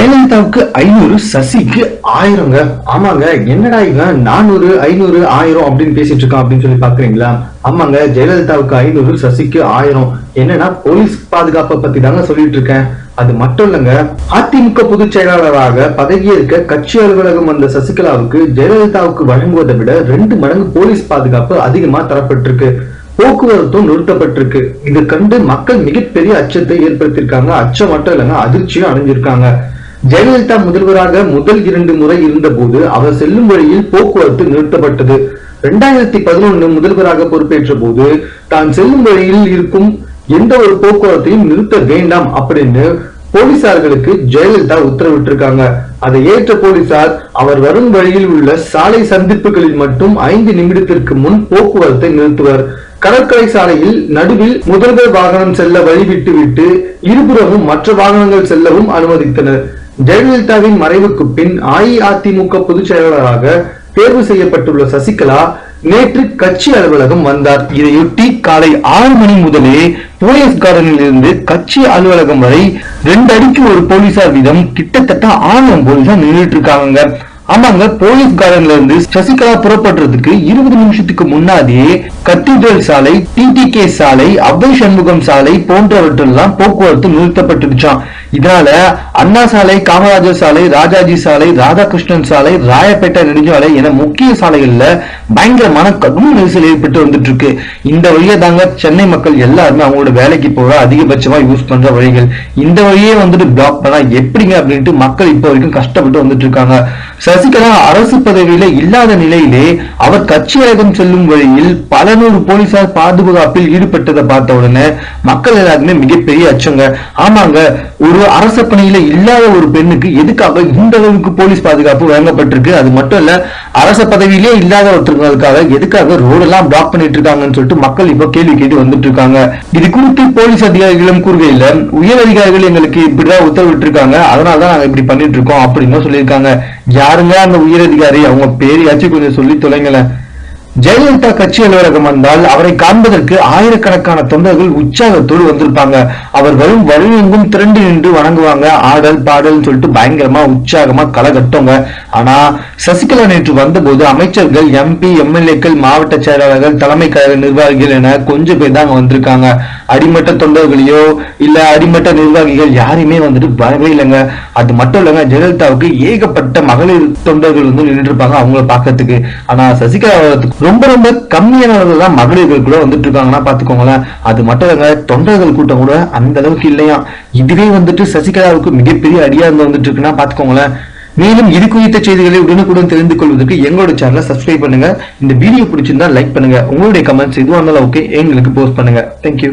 ஜெயலலிதாவுக்கு ஐநூறு சசிக்கு ஆயிரங்க. ஆமாங்க என்னடா இவன்? நானூறு ஐநூறு ஆயிரம் அப்படின்னு பேசிட்டு இருக்கான் அப்படின்னு சொல்லி பாக்குறீங்களா? ஆமாங்க ஜெயலலிதாவுக்கு ஐநூறு சசிக்கு ஆயிரம். என்னன்னா போலீஸ் பாதுகாப்பை பத்தி தாங்க சொல்லிட்டு இருக்கேன். அது மட்டும் இல்லங்க அதிமுக பொதுச் செயலாளராக பதவியேற்க கட்சி அலுவலகம் வந்த சசிகலாவுக்கு ஜெயலலிதாவுக்கு வழங்குவதை விட ரெண்டு மடங்கு போலீஸ் பாதுகாப்பு அதிகமா தரப்பட்டிருக்கு. போக்குவரத்தும் நிறுத்தப்பட்டிருக்கு. இது கண்டு மக்கள் மிகப்பெரிய அச்சத்தை ஏற்படுத்தியிருக்காங்க. அச்சம் மட்டும் இல்லைங்க அதிர்ச்சியும் அடைஞ்சிருக்காங்க. ஜெயலலிதா முதல்வராக முதல் இரண்டு முறை இருந்தபோது அவர் செல்லும் வழியில் போக்குவரத்து நிறுத்தப்பட்டது. இரண்டாயிரத்தி பதினொன்று முதல்வராக பொறுப்பேற்ற போது தான் செல்லும் வழியில் இருக்கும் எந்த ஒரு போக்குவரத்தையும் நிறுத்த வேண்டாம் அப்படின்னு போலீசார்களுக்கு ஜெயலலிதா உத்தரவிட்டிருக்காங்க. அதை ஏற்ற போலீசார் அவர் வரும் வழியில் உள்ள சாலை சந்திப்புகளில் மட்டும் ஐந்து நிமிடத்திற்கு முன் போக்குவரத்தை நிறுத்துவர். கடற்கரை சாலையில் நடுவில் முதல்வர் வாகனம் செல்ல வழிவிட்டு விட்டு இருபுறமும் மற்ற வாகனங்கள் செல்லவும் அனுமதித்தனர். ஜெயலலிதாவின் மறைவுக்கு பின் அஇஅதிமுக பொதுச் செயலாளராக தேர்வு செய்யப்பட்டுள்ள சசிகலா நேற்று கட்சி அலுவலகம் வந்தார். இதையொட்டி காலை ஆறு மணி முதலே போலீஸ் கார்டனில் இருந்து கட்சி அலுவலகம் வரை ரெண்டு அடிக்கு ஒரு போலீசார் வீதம் கிட்டத்தட்ட ஆயிரம் போலீசார் நின்றுட்டு இருக்காங்க ஆமாங்க போலீஸ் கார்டன்ல இருந்து சசிகலா புறப்படுறதுக்கு இருபது நிமிஷத்துக்கு முன்னாடியே கத்தீட்ரல் சாலை டிடிகே சாலை அவ்வை சண்முகம் சாலை போன்றவற்றெல்லாம் போக்குவரத்து நிறுத்தப்பட்டுருச்சாம். இதனால அண்ணா சாலை காமராஜர் சாலை ராஜாஜி சாலை ராதாகிருஷ்ணன் சாலை ராயப்பேட்டை நெடுஞ்சாலை என முக்கிய சாலைகள்ல பயங்கரமான கடும் நெரிசல் ஏற்பட்டு வந்துட்டு இருக்கு இந்த வழியை தாங்க சென்னை மக்கள் எல்லாருமே அவங்களோட வேலைக்கு போக அதிகபட்சமா யூஸ் பண்ற வழிகள். இந்த வழியே வந்துட்டு பிளாக் பண்ணா எப்படிங்க அப்படின்ட்டு மக்கள் இப்போ வரைக்கும் கஷ்டப்பட்டு வந்துட்டு இருக்காங்க சார் சசிகலா அரசு பதவியில இல்லாத நிலையிலே அவர் கட்சி செல்லும் வழியில் பல நூறு போலீசார் பாதுகாப்பில் ஈடுபட்டதை பார்த்த உடனே மக்கள் எல்லாருமே மிகப்பெரிய அச்சங்க. ஆமாங்க ஒரு அரச பணியில இல்லாத ஒரு பெண்ணுக்கு எதுக்காக இந்த அளவுக்கு போலீஸ் பாதுகாப்பு வழங்கப்பட்டிருக்கு? அது மட்டும் இல்ல அரச பதவியிலே இல்லாத ஒருத்தருக்காக எதுக்காக ரோடு எல்லாம் பிளாக் பண்ணிட்டு இருக்காங்கன்னு சொல்லிட்டு மக்கள் இப்ப கேள்வி கேட்டு வந்துட்டு இருக்காங்க. இது குறித்து போலீஸ் அதிகாரிகளும் கூறுகையில உயர் அதிகாரிகள் எங்களுக்கு இப்படிதான் உத்தரவிட்டு இருக்காங்க அதனாலதான் நாங்க இப்படி பண்ணிட்டு இருக்கோம் அப்படின்னு சொல்லியிருக்காங்க. யாருங்க அந்த உயர் அதிகாரி அவங்க பேரையாச்சும் கொஞ்சம் சொல்லி தொலைங்களேன். ஜெயலலிதா கட்சி அலுவலகம் வந்தால் அவரை காண்பதற்கு ஆயிரக்கணக்கான தொண்டர்கள் உற்சாகத்தோடு வந்திருப்பாங்க. அவர் வரும் வழியெங்கும் திரண்டு நின்று வணங்குவாங்க. ஆடல் பாடல் சொல்லிட்டு பயங்கரமா உற்சாகமா களை கட்டுங்க ஆனா சசிகலா நேற்று வந்தபோது அமைச்சர்கள் எம்பி எம்எல்ஏக்கள் மாவட்ட செயலாளர்கள் தலைமை கழக நிர்வாகிகள் என கொஞ்சம் பேர் தாங்க வந்திருக்காங்க. அடிமட்ட தொண்டர்களையோ இல்ல அடிமட்ட நிர்வாகிகள் யாரையுமே வந்துட்டு வரவே இல்லைங்க. அது மட்டும் இல்லைங்க ஜெயலலிதாவுக்கு ஏகப்பட்ட மகளிர் தொண்டர்கள் வந்து நின்று இருப்பாங்க அவங்கள பாக்கிறதுக்கு ஆனா சசிகலா ரொம்ப ரொம்ப கம்மியானவர்கள் தான் மகளிர்கள் கூட வந்துட்டு இருக்காங்கன்னா பாத்துக்கோங்களேன் அது மட்டும் இல்லைங்க தொண்டர்கள் கூட்டம் கூட அந்த அளவுக்கு இல்லையா? இதுவே வந்துட்டு சசிகலாவுக்கு மிகப்பெரிய அடியா இருந்து வந்துட்டு இருக்குன்னா பாத்துக்கோங்களேன் மேலும் இது குறித்த செய்திகளை உடனுக்குடன் தெரிந்து கொள்வதற்கு எங்களோட சேனலை சப்ஸ்கிரைப் பண்ணுங்க. இந்த வீடியோ பிடிச்சிருந்தா லைக் பண்ணுங்க. உங்களுடைய கமெண்ட்ஸ் எதுவாக இருந்தாலும் ஓகே எங்களுக்கு போஸ்ட் பண்ணுங்க. தேங்க்யூ